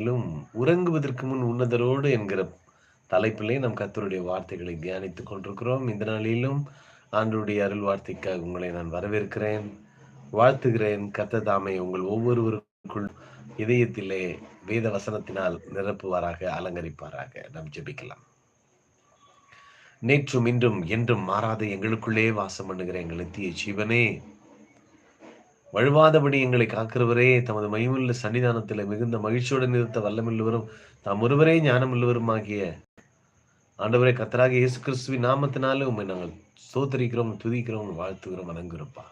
மேலும் உறங்குவதற்கு முன் உன்னதரோடு என்கிற தலைப்பிலே நம் கத்தருடைய வார்த்தைகளை தியானித்துக் கொண்டிருக்கிறோம். இந்த நாளிலும் ஆண்டுடைய அருள் வார்த்தைக்காக உங்களை நான் வரவேற்கிறேன். வாழ்த்துகிறேன். கத்த தாமை உங்கள் ஒவ்வொருவருக்குள் இதயத்திலே வேத வசனத்தினால் நிரப்புவாராக அலங்கரிப்பாராக. நாம் ஜெபிக்கலாம். நேற்றும் இன்றும் என்றும் மாறாத எங்களுக்குள்ளே வாசம் பண்ணுகிற எங்கள் நித்திய ஜீவனே வழுவாதபடி எங்களை காக்கிறவரே தமது மகிமுள்ள சன்னிதானத்தில் மிகுந்த மகிழ்ச்சியுடன் நிறுத்த வல்லமில்லவரும் தாம் ஒருவரே ஞானமுள்ளவருமாகிய ஆண்டவரே கத்தராக இயேசு கிறிஸ்துவின் நாமத்தினாலே உண்மை நாங்கள் சோத்தரிக்கிறோம் துதிக்கிறோம் வாழ்த்துகிறோம் வணங்குகிறோப்பா.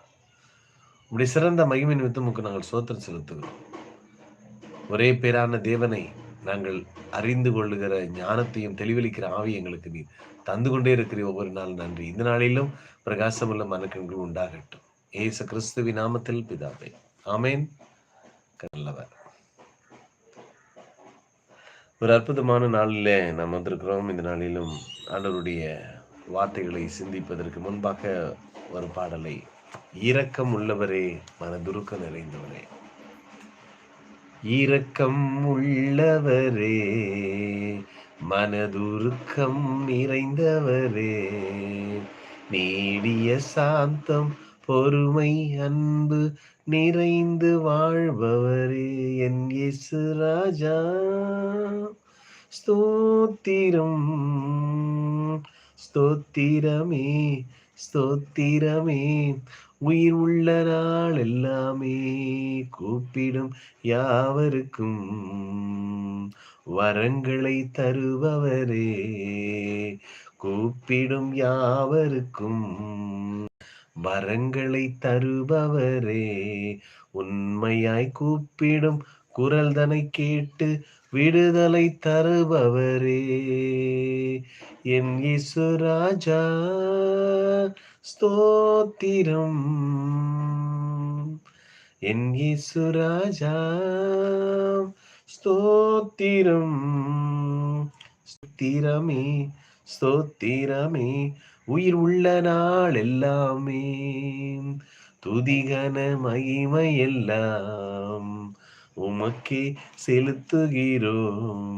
உடைய சிறந்த மகிமை நிமித்தமுக்கு நாங்கள் சோத்திரம் செலுத்துகிறோம். ஒரே பேரான தேவனை நாங்கள் அறிந்து கொள்ளுகிற ஞானத்தையும் தெளிவளிக்கிற ஆவி எங்களுக்கு நீ தந்து கொண்டே இருக்கிற ஒவ்வொரு நாள் நன்றி. இந்த நாளிலும் பிரகாசமுள்ள மனக்கண்கள் உண்டாகட்டும். ஏசு கிறிஸ்துவி நாமத்தில் பிதாவே. ஆமேன். நல்லவர் ஒரு அற்புதமான நாளில் நாம் வந்திருக்கிறோம். இந்த நாளிலும் ஆண்டவருடைய வார்த்தைகளை சிந்திப்பதற்கு முன்பாக ஒரு பாடலை. இரக்கம் உள்ளவரே மனதுருக்கம் நிறைந்தவரே. இரக்கம் உள்ளவரே மனதுருக்கம் நிறைந்தவரே. நீடிய சாந்தம் பொறுமை அன்பு நிறைந்து வாழ்பவரே என் இயேசு ராஜா. ஸ்தோத்திரம் ஸ்தோத்திரமே ஸ்தோத்திரமே. உயிர் உள்ள நாள் எல்லாமே கூப்பிடும் யாவருக்கும். வரங்களை தருபவரே கூப்பிடும் யாவருக்கும். வரங்களை தருபவரே. உண்மையாய் கூப்பிடும் குரல் தனை கேட்டு விடுதலை தருபவரே. என் இசுராஜா ஸ்தோத்திரம். என் இசுராஜா ஸ்தோத்திரம். ஸ்தோத்திரமே. ஸ்தோத்திரமே. உயிர் உள்ள நாள் எல்லாமே துதிகன மகிமை எல்லாம் உமக்கே செலுத்துகிறோம்.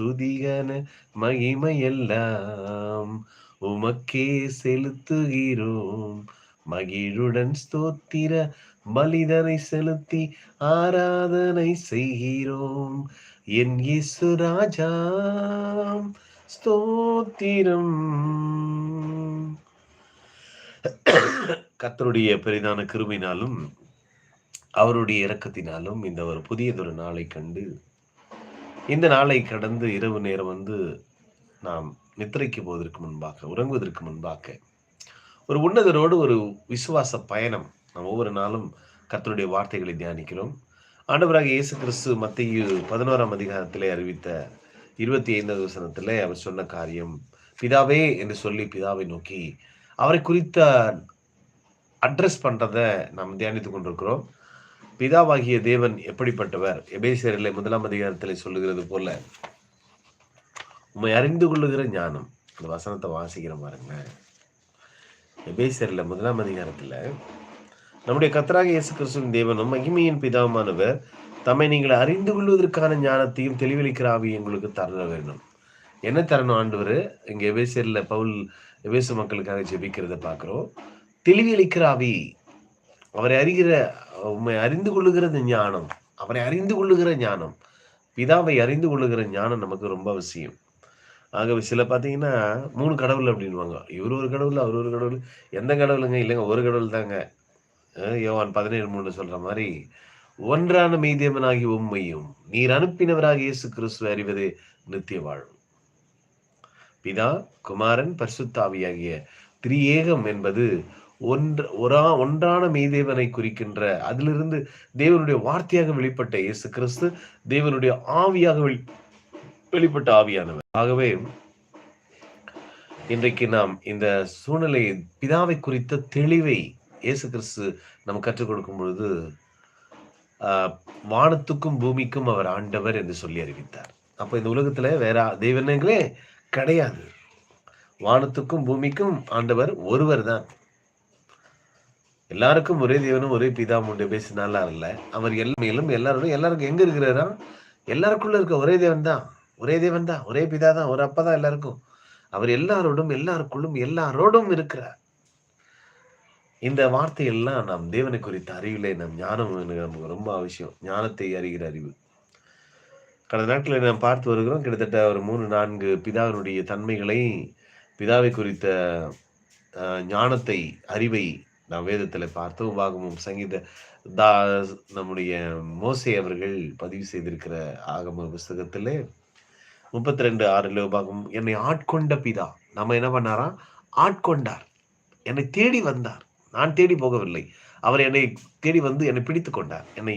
துதிகன மகிமை எல்லாம் உமக்கே செலுத்துகிறோம். மகிழுடன் ஸ்தோத்திர பலிதனை செலுத்தி ஆராதனை செய்கிறோம். என் இயேசு ராஜா ஸ்தோத்திரம். கத்தருடைய பெரிதான கிருமினாலும் அவருடைய இரக்கத்தினாலும் இந்த ஒரு புதியதொரு நாளை கண்டு இந்த நாளை கடந்து இரவு நேரம் வந்து நாம் நித்திரைக்கு போவதற்கு முன்பாக உறங்குவதற்கு முன்பாக ஒரு உன்னதரோடு ஒரு விசுவாச பயணம் நாம் ஒவ்வொரு நாளும் கத்தருடைய வார்த்தைகளை தியானிக்கிறோம். ஆண்டவராக இயேசு கிறிஸ்து மத்திய பதினோராம் அதிகாரத்திலே அறிவித்த இருபத்தி ஐந்தாவது வசனத்திலே அவர் சொன்ன காரியம் பிதாவே என்று சொல்லி பிதாவை நோக்கி அவரை குறித்த அட்ரஸ் பண்றத நாம் தியானித்துக் கொண்டிருக்கிறோம். பிதாவாகிய தேவன் எப்படிப்பட்டவர்? எபேசியரிலே முதலாம் அதிகாரத்தில் சொல்லுகிறது போல உண்மை அறிந்து கொள்ளுகிற ஞானம். இந்த வசனத்தை வாசிக்கிற பாருங்க எபேசியர்ல முதலாம் அதிகாரத்துல நம்முடைய கத்தராக இயேசு கிறிஸ்துவின் தேவனும் மகிமையின் பிதாவுமானவர் தம்மை நீங்கள் அறிந்து கொள்வதற்கான ஞானத்தையும் தெளிவளிக்கிற ஆவி எங்களுக்கு தர வேண்டும். என்ன தரணும் ஆண்டவர்? இங்கே எபேசியர்ல பவுல் எபேசு மக்களுக்காக ஜெபிக்கிறத பார்க்குறோம். தெளிவளிக்கிற ஆவி அவரை அறிகிற உண்மை அறிந்து கொள்ளுகிறது ஞானம் அவரை அறிந்து கொள்ளுகிற ஞானம் பிதாவை அறிந்து கொள்ளுகிற ஞானம் நமக்கு ரொம்ப அவசியம். ஆகவே சில பார்த்தீங்கன்னா மூணு கடவுள் அப்படின்வாங்க இவர் ஒரு கடவுள் அவர் ஒரு கடவுள். எந்த கடவுளுங்க? இல்லைங்க ஒரு கடவுள் தாங்க. யோவான் பதினேழு மூணு சொல்ற மாதிரி ஒன்றான மெய்தேவனாகி உண்மையும் நீர் அனுப்பினவராக இயேசு கிறிஸ்துவை அறிவதே நித்திய வாழ்வு. பிதா குமாரன் பரிசுத்தாவியாகிய திரியேகம் என்பது ஒன்ற ஒரா ஒன்றான மெய்தேவனை குறிக்கின்ற அதிலிருந்து தேவனுடைய வார்த்தையாக வெளிப்பட்ட இயேசு கிறிஸ்து தேவனுடைய ஆவியாக வெளி வெளிப்பட்ட ஆவியானவர். ஆகவே இன்றைக்கு நாம் இந்த சூழ்நிலை பிதாவை குறித்த தெளிவை இயேசு கிறிஸ்து நம்ம கற்றுக் கொடுக்கும் பொழுது வானத்துக்கும் பூமிக்கும் அவர் ஆண்டவர் என்று சொல்லி அறிவித்தார். அப்போ இந்த உலகத்தில் வேற தெய்வங்களே கிடையாது. வானத்துக்கும் பூமிக்கும் ஆண்டவர் ஒருவர் தான். எல்லாருக்கும் ஒரே தேவனும் ஒரே பிதா உண்டு. பேசினாலா இல்லை அவர் எல்லா எல்லாரும் எல்லாருக்கும் எங்க இருக்கிறாரா எல்லாருக்குள்ள இருக்க ஒரே தேவன் தான். ஒரே தேவன் தான். ஒரே பிதா தான். ஒரு அப்பா தான் எல்லாருக்கும். அவர் எல்லாரோடும் எல்லாருக்குள்ளும் எல்லாரோடும் இருக்கிறார். இந்த வார்த்தையெல்லாம் நாம் தேவனை குறித்த அறிவிலே நம் ஞானம் நமக்கு ரொம்ப அவசியம். ஞானத்தை அறிகிற அறிவு. கடந்த நாட்களில் நாம் பார்த்து வருகிறோம் கிட்டத்தட்ட ஒரு மூணு நான்கு பிதாவினுடைய தன்மைகளை பிதாவை குறித்த ஞானத்தை அறிவை நாம் வேதத்தில் பார்த்தோம். உபாகமும் சங்கீத தா நம்முடைய மோசை அவர்கள் பதிவு செய்திருக்கிற ஆகம புஸ்தகத்திலே முப்பத்தி ரெண்டு ஆறு பாகம் என்னை ஆட்கொண்ட பிதா. நம்ம என்ன பண்ணாரா? ஆட்கொண்டார். என்னை தேடி வந்தார். நான் தேடி போகவில்லை. அவர் என்னை தேடி வந்து என்னை பிடித்து கொண்டார். என்னை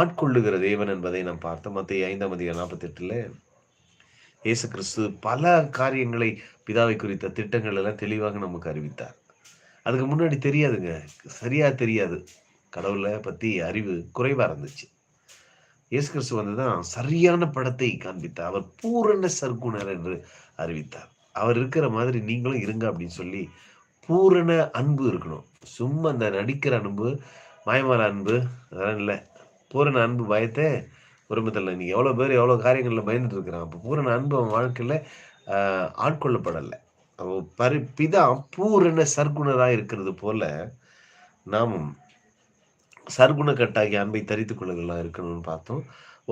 ஆட்கொள்ளுகிற தேவன் என்பதை நாம் பார்த்தோம். மத்திய ஐந்தாம் அதிகாரம் நாற்பத்தி எட்டுல இயேசு கிறிஸ்து பல காரியங்களை பிதாவை குறித்த திட்டங்கள் எல்லாம் தெளிவாக நமக்கு அறிவித்தார். அதுக்கு முன்னாடி தெரியாதுங்க. சரியா தெரியாது. கடவுளை பத்தி அறிவு குறைவா இருந்துச்சு. இயேசு கிறிஸ்து வந்துதான் சரியான படத்தை காண்பித்தார். அவர் பூரண சர்க்குணர் என்று அறிவித்தார். அவர் இருக்கிற மாதிரி நீங்களும் இருங்க அப்படின்னு சொல்லி பூரண அன்பு இருக்கணும். சும்மா அந்த நடிக்கிற அன்பு மாயமான அன்பு அதெல்லாம் இல்லை. பூரண அன்பு பயத்தை குடும்பத்தில் இன்றைக்கி எவ்வளோ பேர் எவ்வளோ காரியங்களில் பயந்துட்டு இருக்கிறான் அப்போ பூரண அன்பு அவன் வாழ்க்கையில் ஆட்கொள்ளப்படலை. பரி பிதா பூரண சர்க்குணராக இருக்கிறது போல நாமும் சர்க்குண அன்பை தரித்துக் கொள்ளுகளாக இருக்கணும்னு பார்த்தோம்.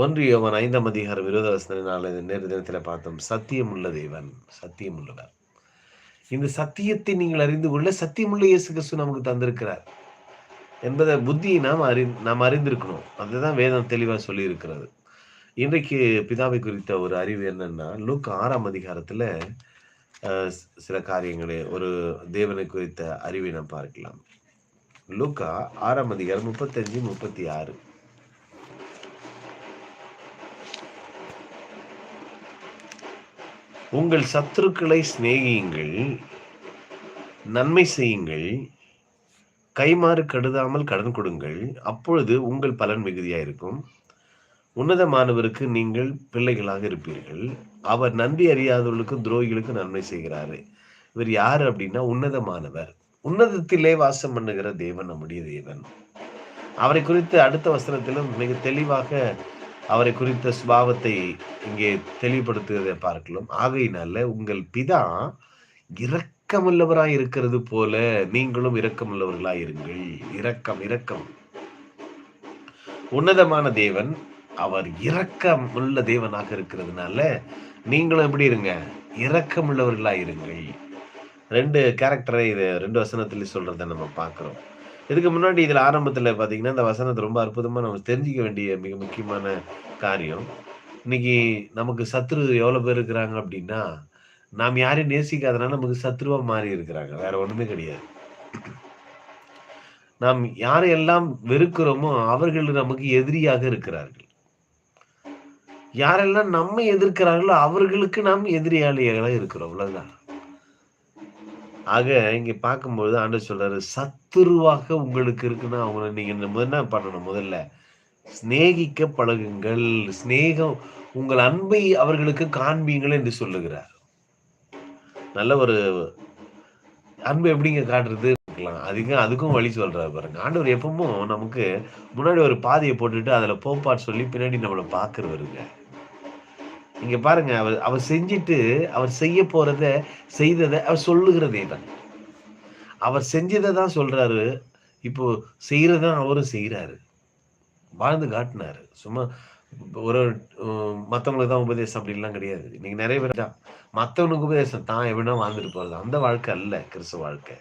ஒன்று யோவன் ஐந்தாம் அதிகாரம் விரோத வசன நாலு நேரு தினத்தில் பார்த்தோம் சத்தியம் உள்ள தேவன் சத்தியம் உள்ளவர் இந்த சத்தியத்தை நீங்கள் அறிந்து கொள்ள சத்தியமுள்ள இயேசு கிறிஸ்து நமக்கு தந்திருக்கிறார் என்பதை புத்தியை நாம் அறி நாம் அறிந்திருக்கணும். அதுதான் வேதம் தெளிவாக சொல்லியிருக்கிறது. இன்றைக்கு பிதாவை குறித்த ஒரு அறிவு என்னன்னா லூக் ஆறாம் அதிகாரத்தில் சில காரியங்களை ஒரு தேவனை குறித்த அறிவை நாம் பார்க்கலாம். லூக்கா ஆறாம் அதிகாரம் முப்பத்தஞ்சு முப்பத்தி ஆறு. உங்கள் சத்துருக்களை சிநேகியுங்கள் நன்மை செய்யுங்கள் கைமாறு கடுதாமல் கடன் கொடுங்கள். அப்பொழுது உங்கள் பலன் மிகுதியாக இருக்கும் உன்னதமானவருக்கு நீங்கள் பிள்ளைகளாக இருப்பீர்கள். அவர் நன்றி அறியாதவர்களுக்கும் துரோகிகளுக்கு நன்மை செய்கிறாரு. இவர் யார் அப்படின்னா உன்னதமானவர். உன்னதத்திலே வாசம் பண்ணுகிற தேவன் நம்முடைய தேவன். அவரை குறித்து அடுத்த வசனத்திலும் மிக தெளிவாக அவரை குறித்த சுபாவத்தை இங்கே தெளிவுபடுத்துவதை பார்க்கலாம். ஆகையினால உங்கள் பிதா இரக்கமுள்ளவராய் இருக்கிறது போல நீங்களும் இரக்கமுள்ளவர்களாய் இருங்கள். இரக்கம் இரக்கம். உன்னதமான தேவன் அவர் இரக்கம் உள்ள தேவனாக இருக்கிறதுனால நீங்களும் எப்படி இருங்க? இரக்கம் இருங்கள். ரெண்டு கேரக்டரை இது ரெண்டு வசனத்துல சொல்றதை நம்ம பார்க்குறோம். இதுக்கு முன்னாடி இதில் ஆரம்பத்தில் பார்த்தீங்கன்னா இந்த வசனத்தை ரொம்ப அற்புதமாக நம்ம தெரிஞ்சுக்க வேண்டிய மிக முக்கியமான காரியம். இன்னைக்கு நமக்கு சத்ரு எவ்வளோ பேர் இருக்கிறாங்க அப்படின்னா நாம் யாரையும் நேசிக்காதனால நமக்கு சத்ருவா மாறி இருக்கிறாங்க. வேற ஒன்றுமே கிடையாது. நாம் யாரையெல்லாம் வெறுக்கிறோமோ அவர்கள் நமக்கு எதிரியாக இருக்கிறார்கள். யாரெல்லாம் நம்ம எதிர்க்கிறார்களோ அவர்களுக்கு நாம் எதிரியாளியாக இருக்கிறோம். அவ்வளோதான் ஆக இங்க பார்க்கும்பொழுது ஆண்டு சொல்றாரு சத்துருவாக உங்களுக்கு இருக்குன்னா அவங்கள நீங்க என்ன பண்ணணும்? முதல்ல சிநேகிக்க பழகுங்கள். சிநேகம் உங்கள் அன்பை அவர்களுக்கு காண்பீங்கள் என்று சொல்லுகிறார். நல்ல ஒரு அன்பு எப்படிங்க காட்டுறது? அதிகம் அதுக்கும் வழி சொல்றாரு பாருங்க. ஆண்டவர் எப்பவும் நமக்கு முன்னாடி ஒரு பாதையை போட்டுட்டு அதுல போப்பாட்டு சொல்லி பின்னாடி நம்மளை பாக்குறவருங்க இங்க பாருங்க அவர் அவர் செஞ்சுட்டு அவர் செய்ய போறத செய்ததை அவர் சொல்லுகிற தேவன் அவர் செஞ்சதை தான் சொல்றாரு. இப்போ செய்யறதான் அவரும் செய்யறாரு வாழ்ந்து காட்டினாரு. சும்மா ஒரு மற்றவங்களுக்கு தான் உபதேசம் அப்படின்லாம் கிடையாது. நீங்க நிறைய பேர் தான். மற்றவனுக்கு உபதேசம் தான் எப்படின்னா வாழ்ந்துட்டு போறது. அந்த வாழ்க்கை அல்ல கிறிஸ்து வாழ்க்கை.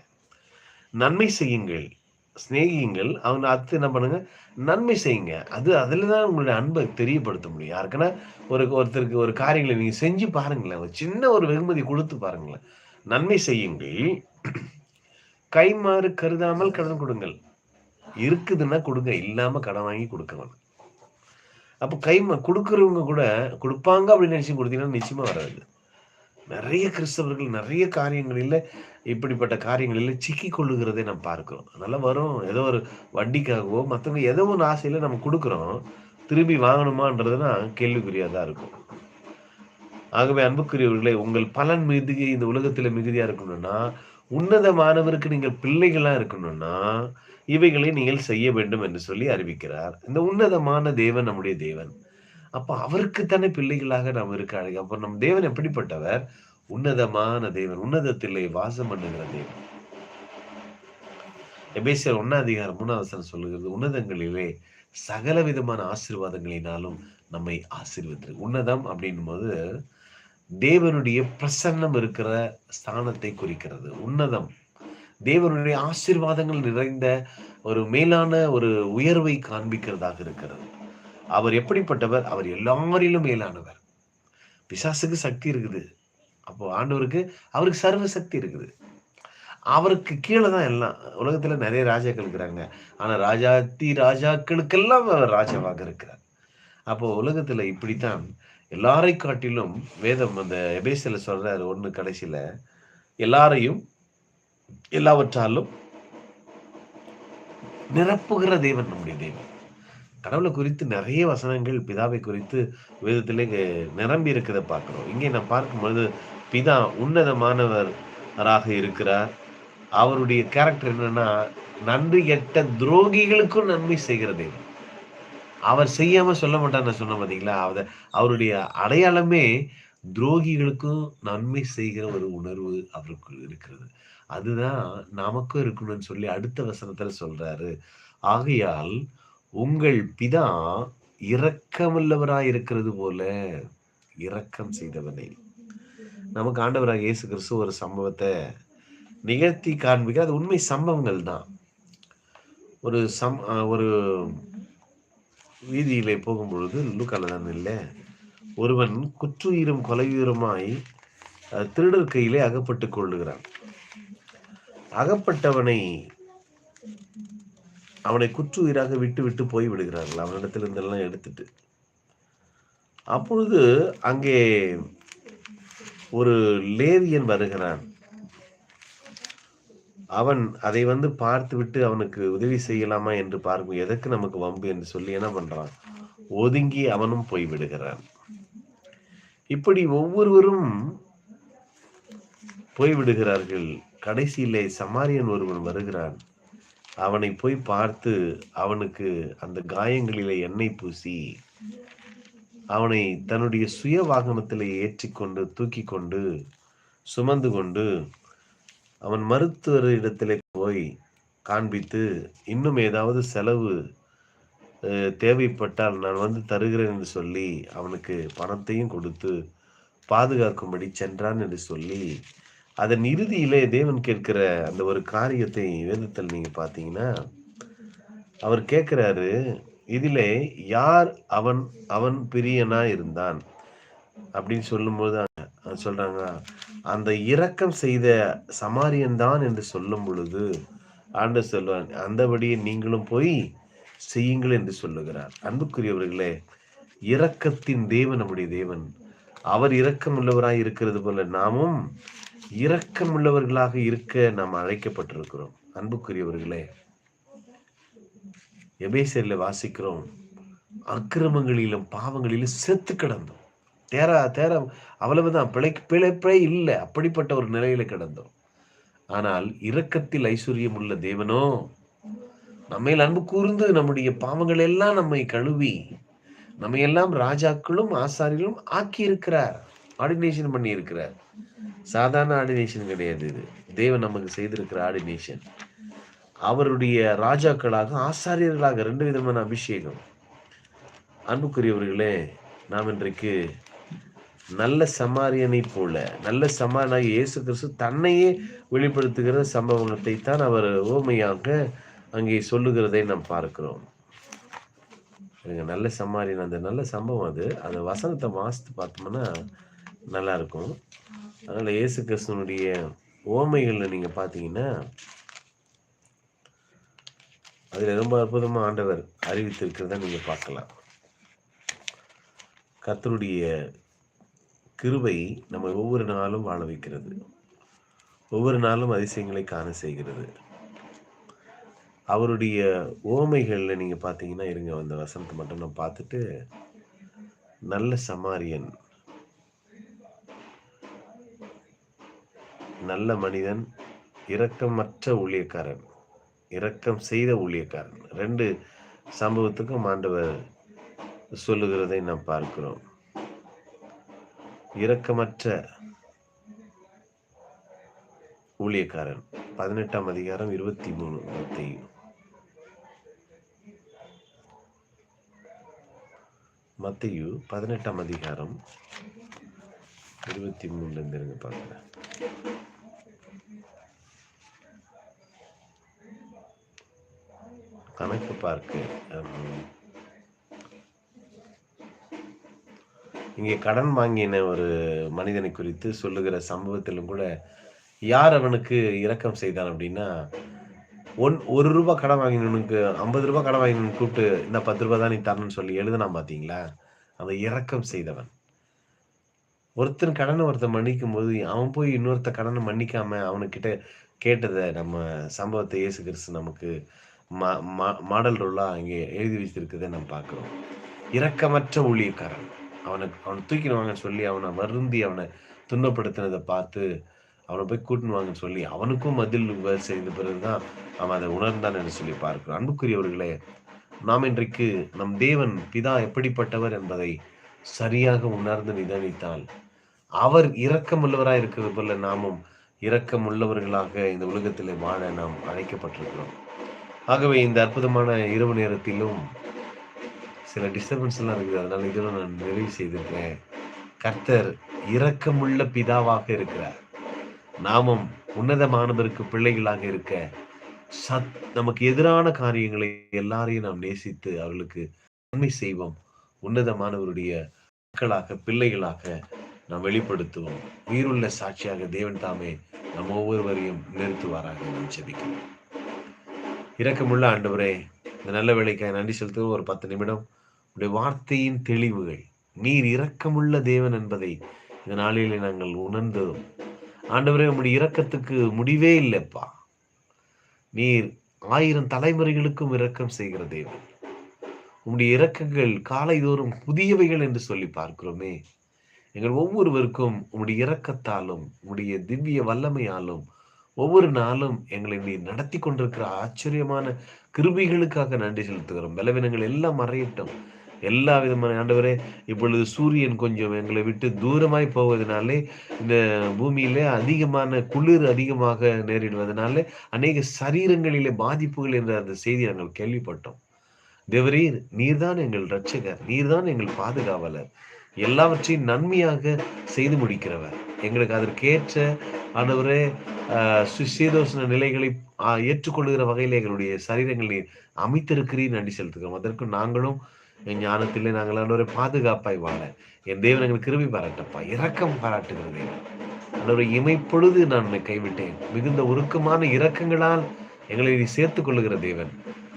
நன்மை செய்யுங்கள். சிநேகிங்கள் அவங்க அத்து என்ன பண்ணுங்க? நன்மை செய்யுங்க. அது அதில் தான் உங்களுடைய அன்பை தெரியப்படுத்த முடியும். யாருக்குன்னா ஒரு ஒருத்தருக்கு ஒரு காரியங்களை நீங்கள் செஞ்சு பாருங்களேன். ஒரு சின்ன ஒரு வெகுமதி கொடுத்து பாருங்களேன். நன்மை செய்யுங்கள். கைமாறு கருதாமல் கடன் கொடுங்கள். இருக்குதுன்னா கொடுங்க. இல்லாமல் கடன் வாங்கி கொடுக்க வேணும். அப்போ கைமா கொடுக்குறவங்க கூட கொடுப்பாங்க அப்படின்னு நினச்சி கொடுத்தீங்கன்னா நிச்சயமாக வராது. நிறைய கிறிஸ்தவர்கள் நிறைய காரியங்களில் இப்படிப்பட்ட காரியங்களில் சிக்கி கொள்ளுகிறதை நம்ம பார்க்குறோம். அதனால் வரும் ஏதோ ஒரு வட்டிக்காகவோ மற்றவங்க ஏதோ ஒன்று ஆசையில நம்ம கொடுக்குறோம் திரும்பி வாங்கணுமான்றதுனா கேள்விக்குறியாக தான் இருக்கும். ஆகவே அன்புக்குரியவர்களே உங்கள் பலன் மிகுதி இந்த உலகத்தில் மிகுதியாக இருக்கணும்னா உன்னதமானவருக்கு நீங்கள் பிள்ளைகளா இருக்கணும்னா இவைகளை நீங்கள் செய்ய வேண்டும் என்று சொல்லி அறிவிக்கிறார். இந்த உன்னதமான தேவன் நம்முடைய தேவன். அப்ப அவருக்கு தானே பிள்ளைகளாக நாம் இருக்க அழகு அப்ப நம் தேவன் எப்படிப்பட்டவர்? உன்னதமான தேவன் உன்னதத்திலே வாசம் பண்ணுகிற தேவன். எபேசியர் ஒன்னா அதிகாரம் மூணாவது சொல்லுகிறது உன்னதங்களிலே சகல விதமான ஆசீர்வாதங்களினாலும் நம்மை ஆசீர்வதிரு உன்னதம் அப்படின்னும் போது தேவனுடைய பிரசன்னம் இருக்கிற ஸ்தானத்தை குறிக்கிறது. உன்னதம். தேவனுடைய ஆசீர்வாதங்கள் நிறைந்த ஒரு மேலான ஒரு உயர்வை காண்பிக்கிறதாக இருக்கிறது. அவர் எப்படிப்பட்டவர்? அவர் எல்லாரிலும் மேலானவர். பிசாசுக்கு சக்தி இருக்குது. அப்போ ஆண்டவருக்கு அவருக்கு சர்வ சக்தி இருக்குது. அவருக்கு கீழே தான் எல்லாம் உலகத்துல நிறைய ராஜாக்கள் இருக்கிறாங்க. ஆனா ராஜாத்தி ராஜாக்களுக்கெல்லாம் அவர் ராஜாவாக இருக்கிறார். அப்போ உலகத்துல இப்படித்தான் எல்லாரை காட்டிலும் வேதம் அந்த எபேசில சொல்றாரு ஒண்ணு கடைசியில எல்லாரையும் எல்லாவற்றாலும் நிரப்புகிற தேவன் நம்முடைய தேவன். கடவுளை குறித்து நிறைய வசனங்கள் பிதாவை குறித்து வேதத்திலே நிரம்பி இருக்கிறத பார்க்குறோம். இங்கே நான் பார்க்கும்பொழுது பிதா உன்னதமானவராக இருக்கிறார். அவருடைய கேரக்டர் என்னன்னா நன்றி கெட்ட துரோகிகளுக்கும் நன்மை செய்கிறதே அவர் செய்யாம சொல்ல மாட்டார் சொன்ன பார்த்தீங்களா அவ அவருடைய அடையாளமே துரோகிகளுக்கும் நன்மை செய்கிற ஒரு உணர்வு அவருக்கு இருக்கிறது. அதுதான் நமக்கும் இருக்கணும்னு சொல்லி அடுத்த வசனத்துல சொல்றாரு. ஆகையால் உங்கள் பிதா இரக்கமுள்ளவராய் இருக்கிறது போல இரக்கம் செய்தவனை. நமக்கு ஆண்டவராக இயேசு கிறிஸ்து ஒரு சம்பவத்தை நிகழ்த்தி காண்பிக்க அது உண்மை சம்பவங்கள் தான். ஒரு சம் ஒரு வீதியிலே போகும்பொழுது லுக்கால தான் இல்லை ஒருவன் குற்றுயிரும் கொலையுயிருமாய் திருடர் கையிலே அகப்பட்டு கொள்ளுகிறான். அகப்பட்டவனை அவனை குற்றுயிராக விட்டு விட்டு போய் விடுகிறார்கள். அவனிடத்தில் இருந்தெல்லாம் எடுத்துட்டு. அப்பொழுது அங்கே ஒரு லேவியன் வருகிறான். அவன் அதை வந்து பார்த்து விட்டு அவனுக்கு உதவி செய்யலாமா என்று பார்க்கும் எதற்கு நமக்கு வம்பு என்று சொல்லி என்ன பண்றான்? ஒதுங்கி அவனும் போய் விடுகிறான். இப்படி ஒவ்வொருவரும் போய்விடுகிறார்கள் கடைசியிலே சமாரியன் ஒருவன் வருகிறான். அவனை போய் பார்த்து அவனுக்கு அந்த காயங்களிலே எண்ணெய் பூசி அவனை தன்னுடைய சுய வாகனத்தில் ஏற்றிக்கொண்டு தூக்கி கொண்டு சுமந்து கொண்டு அவன் மருத்துவர் இடத்திலே போய் காண்பித்து இன்னும் ஏதாவது செலவு தேவைப்பட்டால் நான் வந்து தருகிறேன் என்று சொல்லி அவனுக்கு பணத்தையும் கொடுத்து பாதுகாக்கும்படி சென்றான் என்று சொல்லி அதன் இறுதியிலே தேவன் கேட்கிற அந்த ஒரு காரியத்தை வேதத்தில் நீங்க பார்த்தீங்கன்னா அவர் கேட்கிறாரு இதிலே யார் அவன் அவன் பிரியனா இருந்தான்? அப்படின்னு சொல்லும்போது சொல்றாங்க அந்த இரக்கம் செய்த சமாரியன் தான் என்று சொல்லும் பொழுது ஆண்டு சொல்வான் அந்தபடியே நீங்களும் போய் செய்யுங்கள் என்று சொல்லுகிறார். அன்புக்குரியவர்களே இரக்கத்தின் தேவன் நம்முடைய தேவன். அவர் இரக்கம் உள்ளவராய் இருக்கிறது போல நாமும் இரக்கம் உள்ளவர்களாக இருக்க நாம் அழைக்கப்பட்டிருக்கிறோம். அன்புக்குரியவர்களே எபேசரில் வாசிக்கிறோம் அக்கிரமங்களிலும் பாவங்களிலும் செத்து கிடந்தோம். தேரா தேர அவ்வளவுதான். பிழை பிழைப்பே இல்லை. அப்படிப்பட்ட ஒரு நிலையில கிடந்தோம். ஆனால் இரக்கத்தில் ஐஸ்வர்யம் உள்ள தேவனோ நம்மையில் அன்பு கூர்ந்து நம்முடைய பாவங்கள் எல்லாம் நம்மை கழுவி நம்ம எல்லாம் ராஜாக்களும் ஆசாரிகளும் ஆக்கி இருக்கிறார் ஆர்டினேஷன் பண்ணி இருக்கிறார் சாதாரண ஆர்டினேஷன் கிடையாது இது. தேவன் நமக்கு செய்திருக்கிற ஆர்டினேஷன் அவருடைய ராஜாக்களாக ஆசாரியர்களாக ரெண்டு விதமான அபிஷேகம். அன்புக்குரியவர்களே நாம் இன்றைக்கு நல்ல சமாரியனை போல நல்ல சமாரியனாக இயேசு கிறிஸ்து தன்னையே வெளிப்படுத்துகிற சம்பவத்தை தான் அவர் ஓமையாக அங்கே சொல்லுகிறதை நாம் பார்க்கிறோம். நல்ல சமாரியன் அந்த நல்ல சம்பவம் அது. அந்த வசனத்தை வாசித்து பார்த்தோம்னா நல்லா இருக்கும். அதனால் இயேசு கிறிஸ்தனுடைய ஓமைகளில் நீங்கள் பார்த்தீங்கன்னா அதில் ரொம்ப அற்புதமா ஆண்டவர் அறிவித்திருக்கிறத நீங்கள் பார்க்கலாம். கத்தருடைய கிருபை நம்ம ஒவ்வொரு நாளும் வாழ வைக்கிறது. ஒவ்வொரு நாளும் அதிசயங்களை காண செய்கிறது. அவருடைய ஓமைகளில் நீங்கள் பார்த்தீங்கன்னா இருங்க அந்த வசனத்தை மட்டும் நான் பார்த்துட்டு நல்ல சமாரியன் நல்ல மனிதன் இரக்கமற்ற ஊழியக்காரன் இரக்கம் செய்த ஊழியக்காரன். ரெண்டு சம்பவத்துக்கும் ஆண்டவர் சொல்லுகிறதை நாம் பார்க்கிறோம். இரக்கமற்ற ஊழியக்காரன். பதினெட்டாம் அதிகாரம் இருபத்தி மூணு மத்தையு மத்தையு பதினெட்டாம் அதிகாரம் இருபத்தி மூணுல இருந்து இருங்க பார்க்குறேன். கணக்கு பார்க்க இங்கே கடன் வாங்கின ஒரு மனிதனை குறித்து சொல்லுகிற சம்பவத்திலும் கூட யார் அவனுக்கு இரக்கம் செய்தான் அப்படின்னா ஒன் ஒரு ரூபா கடன் வாங்கினவனுக்கு ஐம்பது ரூபா கடன் வாங்கினு கூப்பிட்டு இந்த பத்து ரூபா தான் நீ தரணும்னு சொல்லி எழுதுனா பார்த்தீங்களா? அந்த இரக்கம் செய்தவன். ஒருத்தன் கடனை ஒருத்தன் மன்னிக்கும் போது அவன் போய் இன்னொருத்த கடனை மன்னிக்காம அவனுக்கிட்ட கேட்டதை நம்ம சம்பவத்தை இயேசு கிறிஸ்து நமக்கு மாடல் ரோலாக அங்கே எழுதி வச்சிருக்கதை நம்ம பார்க்குறோம். இரக்கமற்ற ஊழியக்காரன். அவனுக்கு அவனை தூக்கிடுவாங்கன்னு சொல்லி அவனை வருந்தி அவனை துன்பப்படுத்தினதை பார்த்து அவனை போய் கூட்டினுவாங்கன்னு சொல்லி அவனுக்கும் மதில் செய்த பிறகுதான் அவன் அதை உணர்ந்தான் என்று சொல்லி பார்க்கிறான் அன்புக்குரியவர்களே நாம் இன்றைக்கு நம் தேவன் பிதா எப்படிப்பட்டவர் என்பதை சரியாக உணர்ந்து நிதானித்தால் அவர் இரக்கமுள்ளவராக இருக்கிறது போல நாமும் இரக்கமுள்ளவர்களாக இந்த உலகத்தில் வாழ நாம் அழைக்கப்பட்டிருக்கிறோம். ஆகவே இந்த அற்புதமான இரவு நேரத்திலும் சில டிஸ்டர்பன்ஸ் எல்லாம் இருக்குது. அதனால இதெல்லாம் நான் நிறைவு செய்திருக்கிறேன். கர்த்தர் இரக்கமுள்ள பிதாவாக இருக்கிறார். நாமும் உன்னதமானவருக்கு பிள்ளைகளாக இருக்க சத் நமக்கு எதிரான காரியங்களை எல்லாரையும் நாம் நேசித்து அவர்களுக்கு நன்மை செய்வோம். உன்னதமானவருடைய மக்களாக பிள்ளைகளாக நாம் வெளிப்படுத்துவோம். உயிருள்ள சாட்சியாக தேவன் தாமே நம் ஒவ்வொருவரையும் நிறுத்துவாராக. நாம் செபிக்கிறோம் இரக்கமுள்ள ஆண்டவரே இந்த நல்ல வேலைக்காக நன்றி செலுத்துவோம் ஒரு பத்து நிமிடம். உடைய வார்த்தையின் தெளிவுகள் நீர் இரக்கமுள்ள தேவன் என்பதை இந்த நாளிலே நாங்கள் உணர்ந்ததும். ஆண்டவரே உம்முடைய இரக்கத்துக்கு முடிவே இல்லைப்பா. நீர் ஆயிரம் தலைமுறைகளுக்கும் இரக்கம் செய்கிற தேவன். உம்முடைய இரக்கங்கள் காலைதோறும் புதியவைகள் என்று சொல்லி பார்க்கிறோமே. எங்கள் ஒவ்வொருவருக்கும் உம்முடைய இரக்கத்தாலும் உம்முடைய திவ்ய வல்லமையாலும் ஒவ்வொரு நாளும் எங்களை நீ நடத்தி கொண்டிருக்கிற ஆச்சரியமான கிருபிகளுக்காக நன்றி செலுத்துகிறோம். பலவீனங்கள் எல்லாம் மறையட்டும். எல்லா விதமான ஆண்டவரே இப்பொழுது சூரியன் கொஞ்சம் எங்களை விட்டு தூரமாய் போவதனாலே இந்த பூமியிலே அதிகமான குளிர் அதிகமாக நேரிடுவதனாலே அநேக சரீரங்களிலே பாதிப்புகள் என்ற அந்த செய்தி நாங்கள் கேள்விப்பட்டோம். தேவரீர் நீர்தான் எங்கள் ரட்சகர் நீர்தான் எங்கள் பாதுகாவலர். எல்லாவற்றையும் நன்மையாக செய்து முடிக்கிறவர். எங்களுக்கு அதற்கேற்ற ஆண்டவரே சுசீதோஷண நிலைகளை ஏற்றுக்கொள்கிற வகையில் எங்களுடைய சரீரங்களை அமைத்திருக்கிறீர். நன்றி செலுத்துகிறோம். அதற்கு நாங்களும் என் ஞானத்திலே நாங்கள் ஆண்டவரை பாதுகாப்பாய் வாழ. என் தேவன் எங்களுக்கு கிருமி பாராட்டப்பா. இரக்கம் பாராட்டுகிறதே ஆண்டவரை இமைப்பொழுது நான் உன்னை கைவிட்டேன். மிகுந்த உருக்கமான இரக்கங்களால் எங்களை நீ சேர்த்துக் கொள்ளுகிற தேவன்.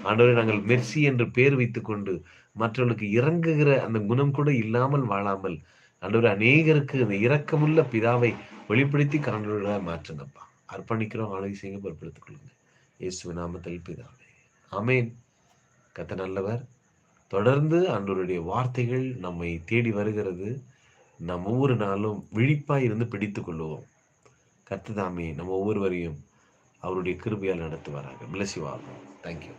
ஆண்டவரை நாங்கள் மெர்சி என்று பேர் வைத்துக்கொண்டு மற்றவர்களுக்கு இறங்குகிற அந்த குணம் கூட இல்லாமல் வாழாமல் ஆண்டவர் அநேகருக்கு இந்த இரக்கமுள்ள பிதாவை வெளிப்படுத்தி கரண்டர்களாக மாற்றினப்பா அர்ப்பணிக்கிறோம் ஆளுகை செய்ய பொருட்படுத்திக் கொள்ளுங்க. இயேசு நாமத்தில் பிதாவே. அமேன் கத்த நல்லவர். தொடர்ந்து அன்றோருடைய வார்த்தைகள் நம்மை தேடி வருகிறது. நம் ஒவ்வொரு நாளும் விழிப்பாய் இருந்து பிடித்து கொள்ளுவோம். கத்துதாமே நம்ம ஒவ்வொருவரையும் அவருடைய கிருபையால் நடத்துவாராக. Bless you all thank you